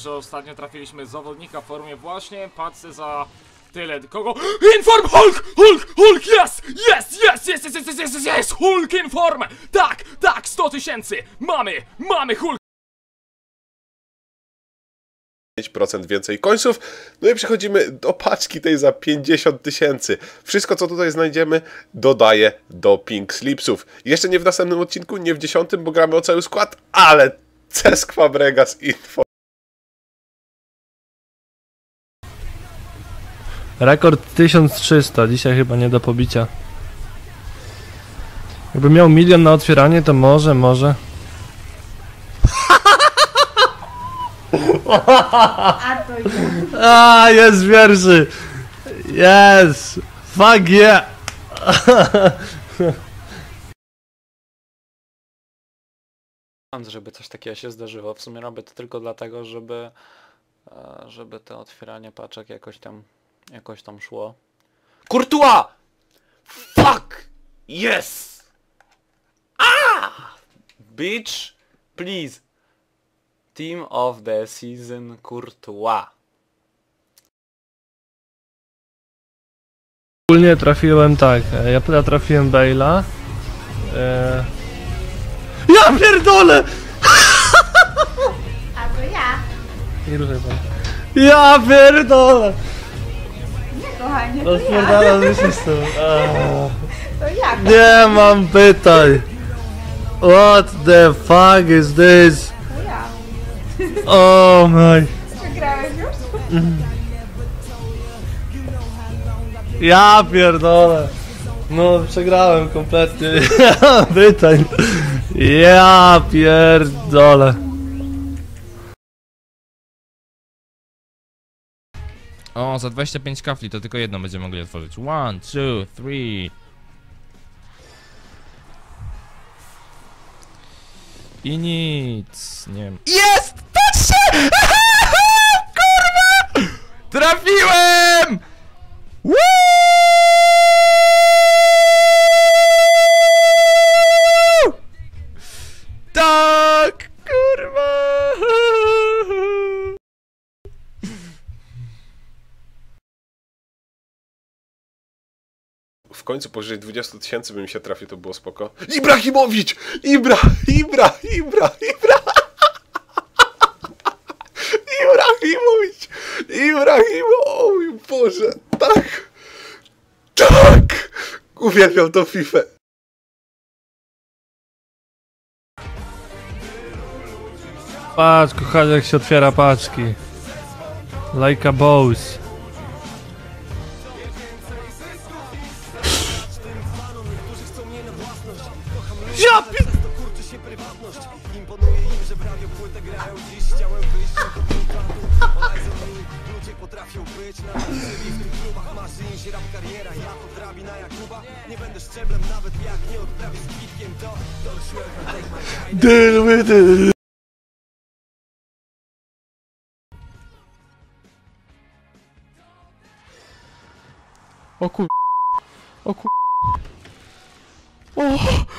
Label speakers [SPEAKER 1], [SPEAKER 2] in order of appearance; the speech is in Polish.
[SPEAKER 1] że ostatnio trafiliśmy zawodnika w formie właśnie, patrzę za tyle, kogo? Inform Hulk! Hulk! Hulk! Yes! Yes! Yes! Yes! Yes! Yes! Yes! yes, yes. Hulk Inform! Tak! Tak! 100 tysięcy! Mamy! Mamy Hulk!
[SPEAKER 2] 5% więcej końców. No i przechodzimy do paczki tej za 50 tysięcy. Wszystko, co tutaj znajdziemy, dodaję do Pink Slipsów. Jeszcze nie w następnym odcinku, nie w dziesiątym, bo gramy o cały skład, ale Cesk Fabregas Info.
[SPEAKER 3] Rekord 1300, dzisiaj chyba nie do pobicia. Jakby miał milion na otwieranie, to może, może.
[SPEAKER 4] A jest. Wierszy! Yes! Fuck yeah!
[SPEAKER 5] żeby coś takiego się zdarzyło. W sumie robię to tylko dlatego, żeby, e, żeby to otwieranie paczek jakoś tam, jakoś tam szło. Courtois! Fuck! Yes! Ah! Bitch! Please! Team of the season Courtois.
[SPEAKER 3] Ogólnie trafiłem tak, e, ja, ja trafiłem Bale'a. E... Ja pierdolę!
[SPEAKER 6] A to ja.
[SPEAKER 3] Nie ruszaj pan.
[SPEAKER 4] Ja pierdolę!
[SPEAKER 6] Nie, kochanie, to ja. Myśli z
[SPEAKER 4] tym.
[SPEAKER 6] To ja. Nie mam
[SPEAKER 4] pytań. What the fuck is this?
[SPEAKER 6] To ja.
[SPEAKER 4] Oh my.
[SPEAKER 6] Przegrałeś już?
[SPEAKER 4] Ja pierdolę. No, przegrałem kompletnie. Nie mam pytań. Ja pierdolę.
[SPEAKER 7] O, za 25 kafli to tylko jedno będziemy mogli otworzyć. One, two, three. I nic. Nie wiem. Jest! Patrzcie! Kurwa! Trafiłem!
[SPEAKER 2] W końcu powyżej 20 tysięcy by mi się trafił, to było spoko. Ibrahimowicz! Ibra! Ibra! Ibra! Ibra! Ibrahimowicz! Ibrahimowicz! O mój Boże! Tak! Tak! Uwielbiam tą FIFA.
[SPEAKER 3] Patrz, kochanie, jak się otwiera paczki. Like a boss. wolność Imponuje im, że w radio płytę grają. Dziś chciałem wyjść Horizon ludzie potrafią być na żywi. W tych klubach się rap kariera, ja to drabina Jakuba Nie będę szczeblem nawet jak nie odprawię z kwitkiem. To,
[SPEAKER 4] take my
[SPEAKER 8] O kur... O kur... O!